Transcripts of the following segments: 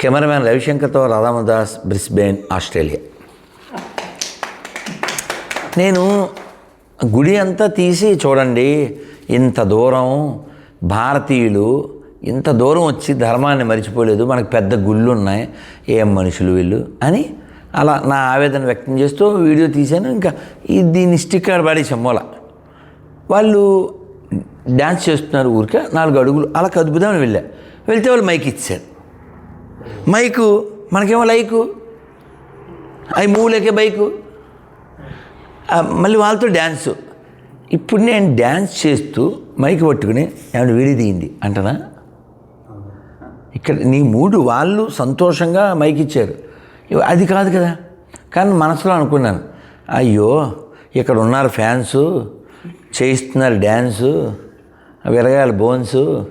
Cameraman రవిశంకర్తో Radhamadas Brisbane Australia. నేను గుడి అంతా తీసి చూడండి ఇంత దూరం భారతీయులు ఇంత దూరం వచ్చి ధర్మాన్ని మర్చిపోలేదు మనకు పెద్ద గుళ్ళు ఉన్నాయి ఏం మనుషులు వీళ్ళు అని అలా నా ఆవేదన వ్యక్తం చేస్తూ వీడియో తీశాను. ఇంకా ఈ దీన్ని స్టిక్కర్ పడేసాం మూల. వాళ్ళు డ్యాన్స్ చేస్తున్నారు ఊరికే నాలుగు అడుగులు అలా కదుపుదామని వెళ్ళా. వెళ్తే వాళ్ళు మైక్ ఇచ్చారు. మైకు మనకేమో లైకు. అవి మూలకే బైకు. మళ్ళీ వాళ్ళతో డ్యాన్సు. ఇప్పుడు నేను డ్యాన్స్ చేస్తూ మైక్ పట్టుకుని ఏమైనా వీడి అంటనా? ఇక్కడ నీ మూడు వాళ్ళు సంతోషంగా మైక్ ఇచ్చారు. అది కాదు కదా. కానీ మనసులో అనుకున్నాను. అయ్యో ఇక్కడ ఉన్నారు ఫ్యాన్సు చేయిస్తున్నారు డ్యాన్సు విరగాలి బోన్స్.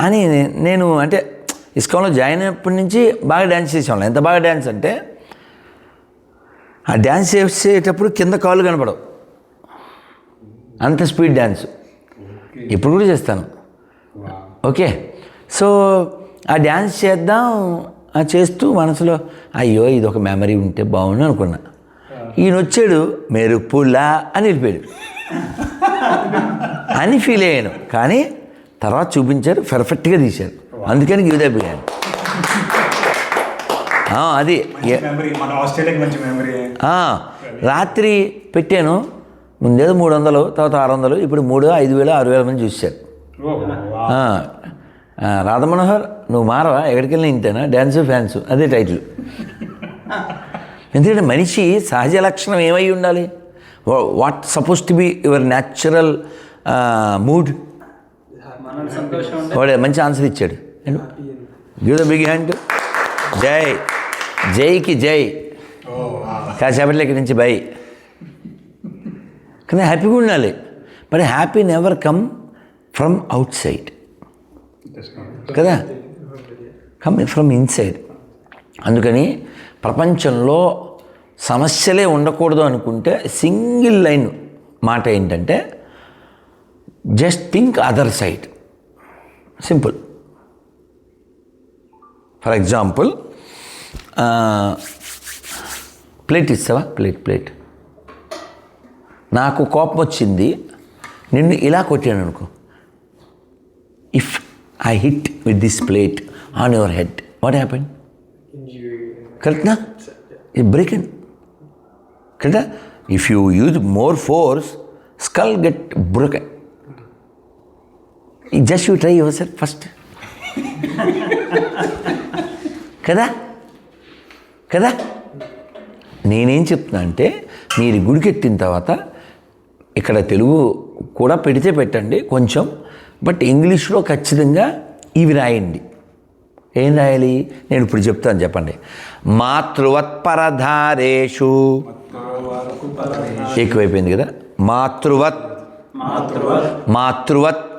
అని నేను అంటే ఇస్కాన్లో జాయిన్ అయినప్పటి నుంచి బాగా డ్యాన్స్ చేసేవాళ్ళం. ఎంత బాగా డ్యాన్స్ అంటే ఆ డ్యాన్స్ చేసేటప్పుడు కింద కాళ్ళు కనపడవు. అంత స్పీడ్ డ్యాన్స్ ఇప్పుడు కూడా చేస్తాను. ఓకే. సో ఆ డ్యాన్స్ చేద్దాం ఆ చేస్తూ మనసులో అయ్యో ఇది ఒక మెమరీ ఉంటే బాగుండు అనుకున్నా. ఈయన వచ్చాడు మెరుపులా అని వెళ్ళిపోయాడు. అని ఫీల్ అయ్యాను. కానీ తర్వాత చూపించారు పర్ఫెక్ట్గా తీశారు. అందుకని గివ్ అది. మంచి మెమరీ ఆ, రాత్రి పెట్టాను. ముందేదో మూడు వందలు తర్వాత ఆరు వందలు ఇప్పుడు మూడు ఐదు వేలు ఆరు వేల మంది చూశారు ఆ, ఆ, రాధ మనోహర్ నువ్వు మారవా? ఎక్కడికి వెళ్ళినా ఇంతేనా? డ్యాన్స్ ఫ్యాన్స్ అదే టైటిల్. ఎందుకంటే మనిషి సహజ లక్షణం ఏమై ఉండాలి? What suppose to be your natural mood? వాడు మంచి ఆన్సర్ ఇచ్చాడు. గివ్ ద బిగ్ హ్యాండ్ జై జైకి జై కాసేపట్లో ఇక్కడి నుంచి బై కానీ హ్యాపీగా ఉండాలి. But happy never come from outside కదా? కమ్ ఫ్రమ్ ఇన్సైడ్ అందుకని ప్రపంచంలో సమస్యలే ఉండకూడదు అనుకుంటే సింగిల్ లైన్ మాట ఏంటంటే just think other side simple for example plate ఇస్తావా? ప్లేట్ ప్లేట్ నాకు కోపం వచ్చింది. నిన్ను ఇలా కొట్టాను అనుకో. If I hit with this plate on your head what happen కరెక్ట్నా? ఇది బ్రేకెన్ కరెక్టా if you use more force skull get broken just you try yourself first. కదా? కదా? నేనేం చెప్తున్నా అంటే మీరు గుడికెట్టిన తర్వాత ఇక్కడ తెలుగు కూడా పెడితే పెట్టండి కొంచెం బట్ ఇంగ్లీష్లో ఖచ్చితంగా ఇవి రాయండి. ఏం రాయాలి? నేను ఇప్పుడు చెప్తాను చెప్పండి. మాతృవత్పరధారేషు. ఎక్కువైపోయింది కదా? మాతృవత్. మాతృవత్.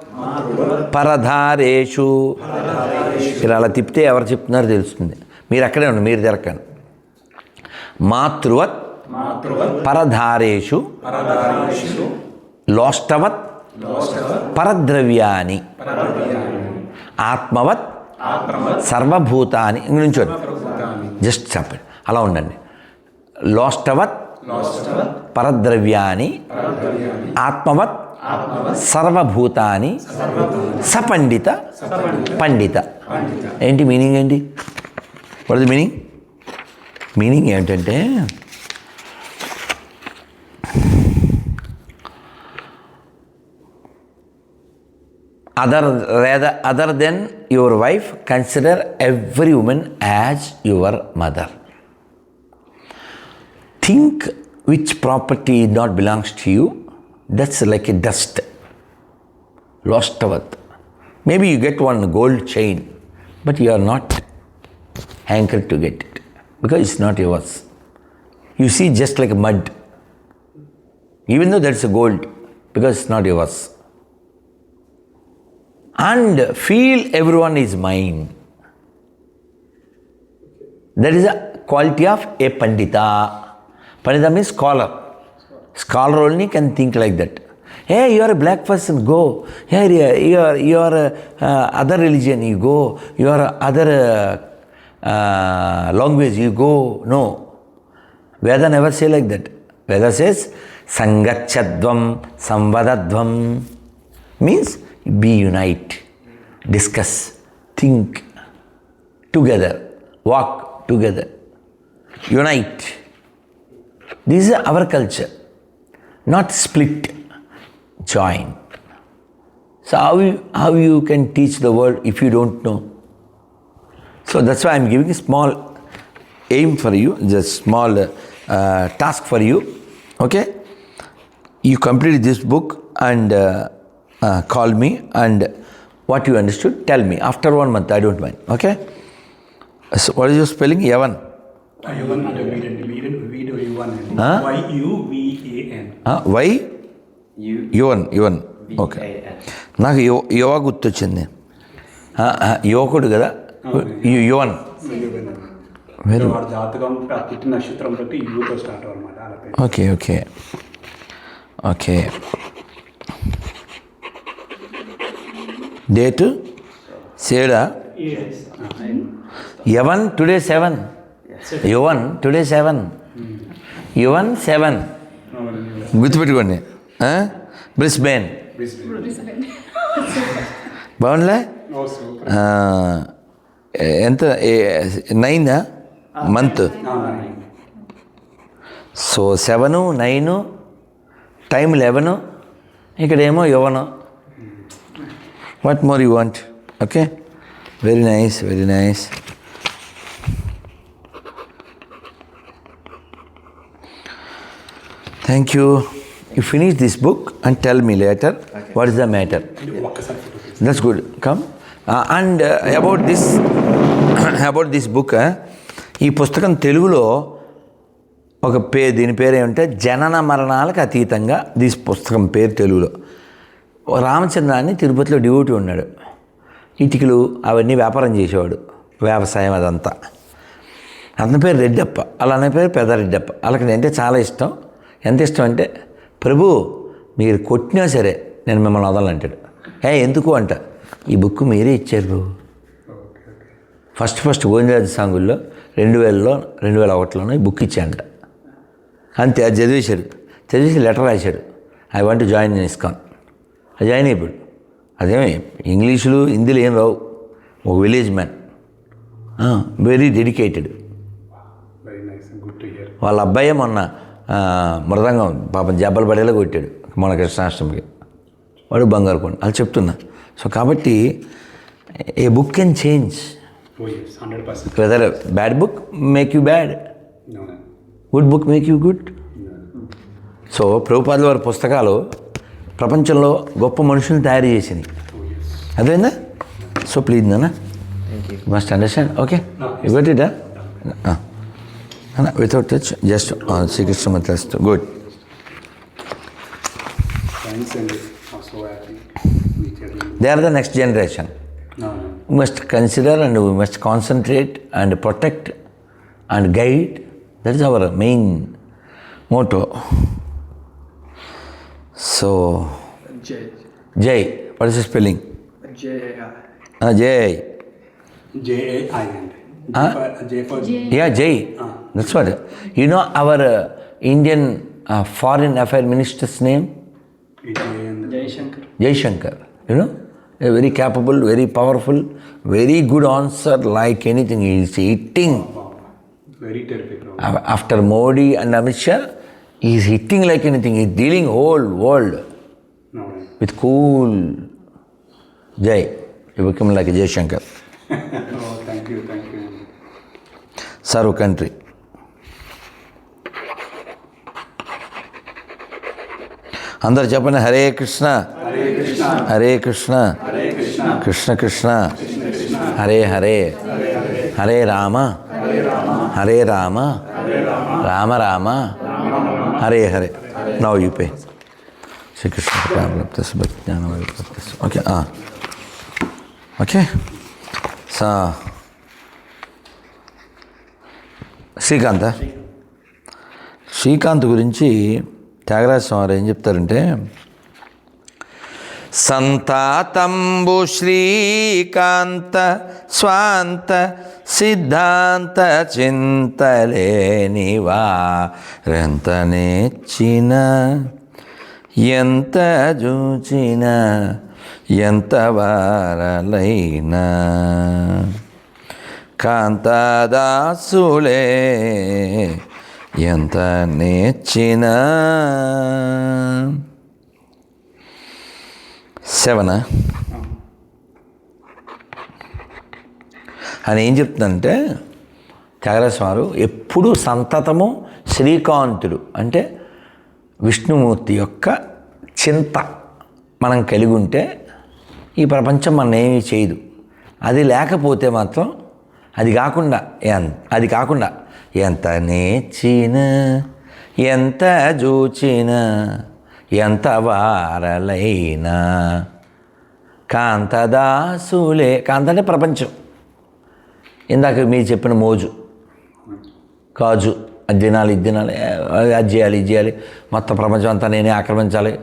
పరధారేషు. ఇలా అలా తిప్పితే ఎవరు చెప్తున్నారో తెలుస్తుంది. మీరు అక్కడే ఉండి మీరు తిరగండి మాతృవత్ పరధారేషు. లోష్టవత్ పరద్రవ్యాని. ఆత్మవత్ సర్వభూతాని. నుంచోండి జస్ట్ చెప్పండి అలా ఉండండి. లోష్టవత్ పరద్రవ్యాని. ఆత్మవత్ సర్వభూతాని సపండిత పండిత ఏంటి మీనింగ్ ఏంటి? వాట్ ది మీనింగ్ మీనింగ్ ఏంటంటే other rather other than your wife consider every woman as your mother think which property not belongs to you that's like a dust, lost worth. Maybe you get one gold chain, but you are not hankered to get it because it's not yours. You see, just like mud, even though that's gold, because it's not yours. And feel everyone is mine. That is a quality of a Pandita. Pandita means scholar. Scholar only can think like that. Hey, you are a black person, go. Hey, you are, you are uh, other religion, you go. You are other uh, uh, language, you go. No. Veda never say like that. Veda says, Sangachadvam Samvadadvam means be unite, discuss, think together, walk together, unite. This is our culture not split, join. So, how you, how you can teach the world if you don't know? So, that's why I'm giving a small aim for you, just small uh, task for you. Okay? You complete this book and uh, uh, call me, and what you understood, tell me. After one month, I don't mind. Okay? So, what is your spelling? Yavan. Yavan, Huh? Why? Yuvan Yuvan. Okay. నాకు యువ యువ గుర్తొచ్చింది. యువకుడు కదా? యు- యువన్. జాతకం నక్షత్రం బట్టి యువతో start. Okay okay. Okay. Date? సేడా? Yavan today seven. Yuvan today seven. Yuvan seven. గుర్తుపెట్టుకోండి. బ్రిస్బేన్ బాగుండలే ఎంత? నైనా? Month? So seven nine time eleven ఇక్కడేమో Yuvan. What more you want? Okay? Very nice very nice. Thank you you finish this book and tell me later what is the matter. That's good come and about this about this book ఈ పుస్తకం తెలుగులో ఒక pay దీని పేరు ఏమంటే జనన మరణాలకు అతీతంగా దిస్ పుస్తకం పేరు తెలుగులో. రామచంద్రాన్ని తిరుపతిలో డ్యూటీ ఉన్నాడు. ఇటుకలు అవన్నీ వ్యాపారం చేసేవాడు. వ్యవసాయం అదంతా. అతని పేరు రెడ్డప్ప. అలా అనే పేరు పెద్ద రెడ్డప్ప. వాళ్ళకి అంటే చాలా ఇష్టం. ఎంత ఇష్టం అంటే ప్రభు మీరు కొట్టినా సరే నేను మిమ్మల్ని వదలంటాడు ఏ ఎందుకు? అంట. ఈ బుక్ మీరే ఇచ్చారు. ప్రభు ఫస్ట్ ఫస్ట్ గోవిందరాజు సాంగుల్లో రెండు వేలలో రెండు వేల ఒకటిలోనో ఈ బుక్ ఇచ్చాడంట. అంతే అది చదివేశాడు. చదివేసి లెటర్ రాశాడు. I want join in ISKCON. అది జాయిన్ అయిపోయాడు. అదేమి ఇంగ్లీషులు హిందీలు ఏం రావు. ఒక విలేజ్ మ్యాన్. Very dedicated. వాళ్ళ అబ్బాయే మొన్న ఆ, మృదంగం పాపం జబ్బలు పడేలా కొట్టాడు మన కృష్ణాష్టమికి వాడు బంగారు కొండ. అది చెప్తున్నా. సో కాబట్టి a book can change whether bad book make you bad good book make you good so ప్రభుపాదుల వారి పుస్తకాలు ప్రపంచంలో గొప్ప మనుషుల్ని తయారు చేసినాయి. అదేనా సో ప్లీజ్ నాన్న. Must understand okay got Without touch, just on Sri Krishna mantras. Good. They are the next generation. No. We must consider and we must concentrate and protect and guide. That is our main motto. So, Jay. What is the spelling? Jay. Ah, Jay. Jay. J for, J yeah, J. Uh. That's what. You know our uh, Indian uh, foreign Affairs minister's name? Jaishankar. Jaishankar. You know, a very capable, very powerful, very good answer. Like anything, he is hitting. Very terrific. After Modi and Amit Shah, he is hitting like anything. He is dealing whole world no. with cool Jay. You become like Jaishankar. oh, thank you, thank you. Saru country. అందరు చెప్పండి Hare Krishna. Hare Krishna. Krishna. Krishna. Hare Hare. Hare Rama. Hare Rama. Rama. Rama. Hare Hare. Now you pay Srikrishna జ్ఞానం okay okay. సా. శ్రీకాంత్. శ్రీకాంత్ గురించి త్యాగరాజ స్వామి ఏం చెప్తారంటే సంతాతంబు శ్రీకాంత స్వాంత సిద్ధాంత చింతలేనివా ఎంత నేర్చిన ఎంత చూచిన ఎంత వారలైనా. కాంతదాసులే ఎంత నేర్చిన? సెవెనా? అని ఏం చెప్తుందంటే త్యాగరాజస్వామి ఎప్పుడు సంతతము శ్రీకాంతుడు అంటే విష్ణుమూర్తి యొక్క చింత మనం కలిగి ఉంటే ఈ ప్రపంచం మన ఏమీ చేయదు. అది లేకపోతే మాత్రం అది కాకుండా అది కాకుండా ఎంత నేర్చిన ఎంత చూచిన ఎంత వారలైనా. కాంతదాసులే కాంత అంటే ప్రపంచం. ఇందాక మీరు చెప్పిన మోజు. కాజు అది తినాలి ఇది తినాలి అది చేయాలి ఇది చేయాలి. మొత్తం ప్రపంచం అంతా నేనే ఆక్రమించాలి.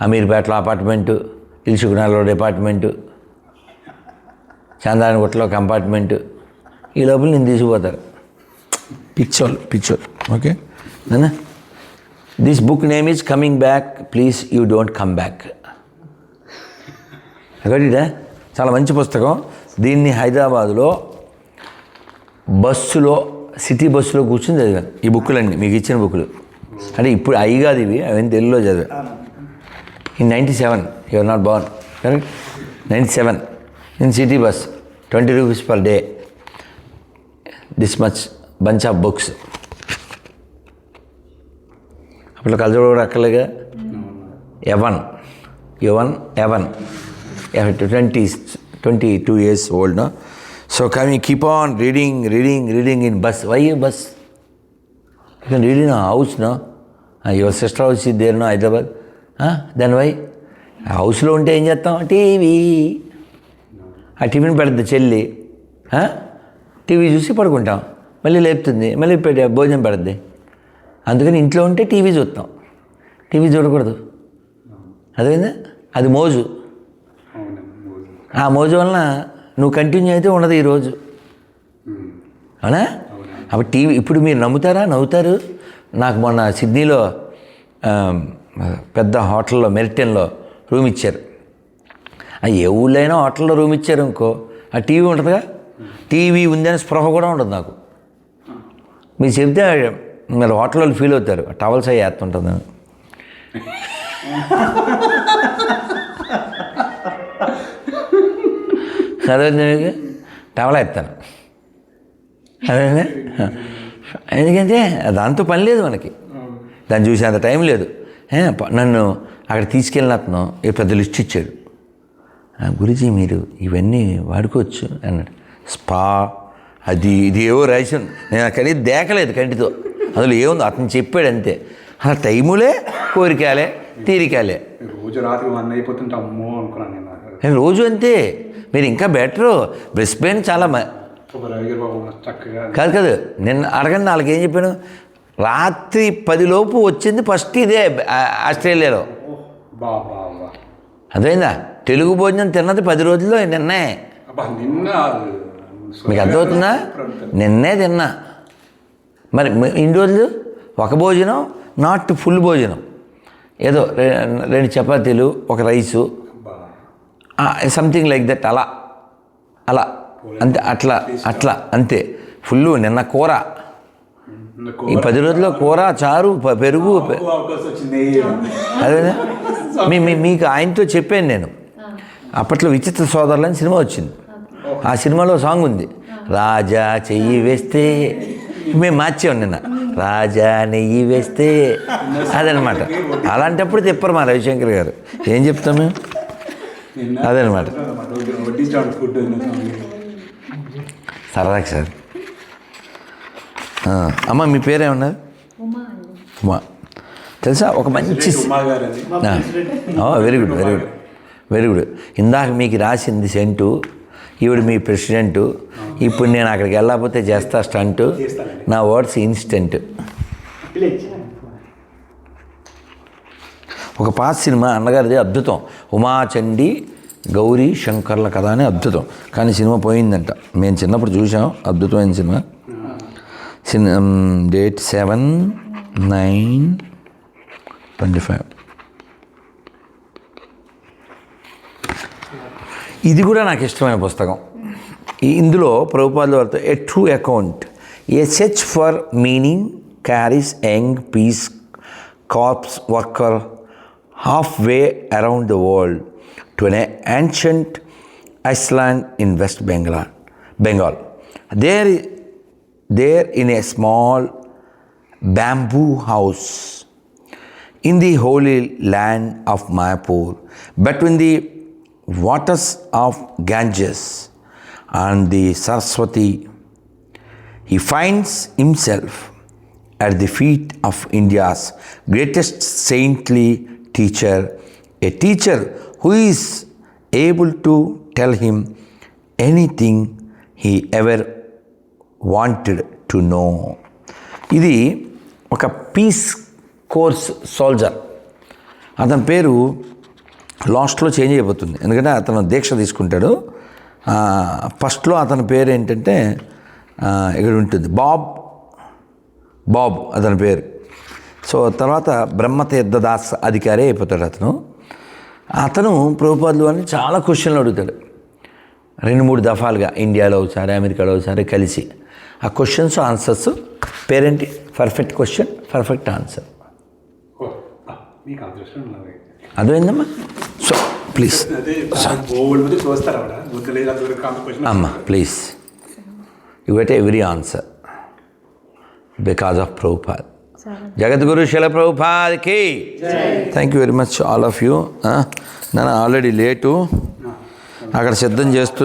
అమీర్పేటలో అపార్ట్మెంటు ఇల్సుకునాలో డిపార్ట్మెంటు చందానగుట్టలో కంపార్ట్మెంటు. ఈ లోపల నేను తీసుకుపోతారు. పిచ్చోళ్ళు పిచ్చోళ్ళు. ఓకే. నాన్న this book name is coming back please you don't come back అగడిడా చాలా మంచి పుస్తకం. దీన్ని హైదరాబాదులో బస్సులో సిటీ బస్సులో కూర్చొని చదివాను. ఈ బుక్కులన్నీ మీకు ఇచ్చిన బుక్కులు. అంటే ఇప్పుడు అవి కాదు ఇవి అవన్నీ తెలుగులో చదివాను. In ninety seven you're not born correct ninety seven in city bus twenty rupees per day this much bunch of books అప్పుడు కలజోడు కూడా అక్కర్లేగా? Even even even twenty twenty two years old so coming keep on reading reading reading in bus why bus you can read in house no your sister house ఇది there no Hyderabad దాని why హౌస్లో ఉంటే ఏం చేస్తాం TV ఆ tiffin పెడుతుంది చెల్లి TV చూసి పడుకుంటాం. మళ్ళీ లేపుతుంది మళ్ళీ భోజనం పెడుద్ది. అందుకని ఇంట్లో ఉంటే టీవీ చూస్తాం టీవీ చూడకూడదు. అదేందా అది మోజు. ఆ మోజు వలన నువ్వు కంటిన్యూ అయితే ఉండదు ఈరోజు అవునా? అప్పుడు టీవీ ఇప్పుడు మీరు నమ్ముతారా? నవ్వుతారు? నాకు మొన్న సిడ్నీలో పెద్ద హోటల్లో మెరిటన్లో రూమ్ ఇచ్చారు. ఆ ఏ ఊళ్ళో అయినా హోటల్లో రూమ్ ఇచ్చారు అనుకో ఆ టీవీ ఉంటుందిగా? టీవీ ఉందని స్పృహ కూడా ఉండదు నాకు. మీరు చెప్తే మీరు హోటల్లో ఫీల్ అవుతారు. టవల్స్ అయ్యి వేస్తుంటుంది అదే టవల్ వేస్తాను అదే ఎందుకంటే దాంతో పని లేదు మనకి. దాన్ని చూసేంత టైం లేదు. నన్ను అక్కడ తీసుకెళ్ళిన అతను ఏ పెద్ద లిస్ట్ ఇచ్చాడు. "ఆ, మీరు ఇవన్నీ వాడుకోవచ్చు అన్నాడు. స్పా అది ఇది ఏవో రాసాను నేను అక్కడి దేకలేదు కంటితో. అందులో ఏముంది అతను చెప్పాడు అంతే. అలా టైములే కోరికలే తీరికలే. రోజు రాత్రి వన్ అయిపోతుంటే అమ్మో అనుకున్నాను నేను. నేను రోజు అంతే. మీరు ఇంకా బెటరు. బ్రెస్ట్ పెయిన్ చాలా కాదు కాదు నిన్న అడగండి వాళ్ళకి ఏం చెప్పాను? రాత్రి పదిలోపు వచ్చింది ఫస్ట్ ఇదే ఆస్ట్రేలియాలో. అర్థమైందా? తెలుగు భోజనం తిన్నది పది రోజుల్లో నిన్నే. నిన్న మీకు అర్థమవుతుందా? నిన్నే తిన్నా. మరి ఇన్ని రోజులు? ఒక భోజనం నాట్ ఫుల్ భోజనం. ఏదో రెండు చపాతీలు ఒక రైసు. సంథింగ్ లైక్ దట్ అలా. అలా. అంతే అట్లా అట్లా అంతే. ఫుల్ నిన్న కూర. ఈ పది రోజుల్లో కూర చారు పెరుగు అదే మీ మీ- మీకు ఆయనతో చెప్పాను నేను. అప్పట్లో విచిత్ర సోదరులు అని సినిమా వచ్చింది. ఆ సినిమాలో సాంగ్ ఉంది. రాజా చెయ్యి వేస్తే మేము మార్చాం నిన్న. రాజా నెయ్యి వేస్తే అదనమాట. అలాంటప్పుడు తిప్పరు మా రవిశంకర్ గారు. ఏం చెప్తాం మేము? అదనమాట. సరదాకి సార్. అమ్మ మీ పేరేమన్నారు ఉమా తెలుసా? ఒక మంచి very good very good. Very good. ఇందాక మీకు రాసింది సెంటు ఈవిడ మీ ప్రెసిడెంటు. ఇప్పుడు నేను అక్కడికి వెళ్ళకపోతే చేస్తా స్టంట్. నా వర్డ్స్ ఇన్స్టెంట్. ఒక పాత సినిమా అన్నగారిది అద్భుతం. ఉమాచండి గౌరీ శంకర్ల కథ అని అద్భుతం. కానీ సినిమా పోయిందంట. మేము చిన్నప్పుడు చూసాం అద్భుతమైన cinema. Cinema date seven nine twenty five. ఇది కూడా నాకు ఇష్టమైన పుస్తకం ఈ- ఇందులో ప్రభుపాదుల వారితో a true account a search for meaning carries young Peace Corps worker halfway around the world to an ancient island in West Bengal Bengal there there in a small bamboo house in the holy land of Mayapur, between the waters of Ganges and the Saraswati he finds himself at the feet of India's greatest saintly teacher a teacher who is able to tell him anything he ever wanted to know ఇది ఒక piece course soldier అతని పేరు లాస్ట్లో change అయిపోతుంది. ఎందుకంటే అతను దీక్ష తీసుకుంటాడు. ఫస్ట్లో అతని పేరు ఏంటంటే ఇక్కడ ఉంటుంది. బాబ్ బాబ్ అతని పేరు. సో తర్వాత బ్రహ్మతీర్థదాస్ అధికారి అయిపోతాడు అతను. అతను ప్రభుపాదులు అని చాలా క్వశ్చన్లు అడుగుతాడు. రెండు మూడు దఫాలుగా ఇండియాలో ఒకసారి అమెరికాలో ఒకసారి కలిసి. ఆ క్వశ్చన్స్ ఆన్సర్స్ పేరేంటి పర్ఫెక్ట్ క్వశ్చన్ పర్ఫెక్ట్ ఆన్సర్. మీకు అదృష్టం అర్థమైందమ్మా? సో ప్లీజ్ అమ్మ please you get every answer because of Prabhupad జగద్గురు శిల ప్రభుపాద్కి thank you very much all of you నన్ను ఆల్రెడీ లేటు అక్కడ సిద్ధం చేస్తూ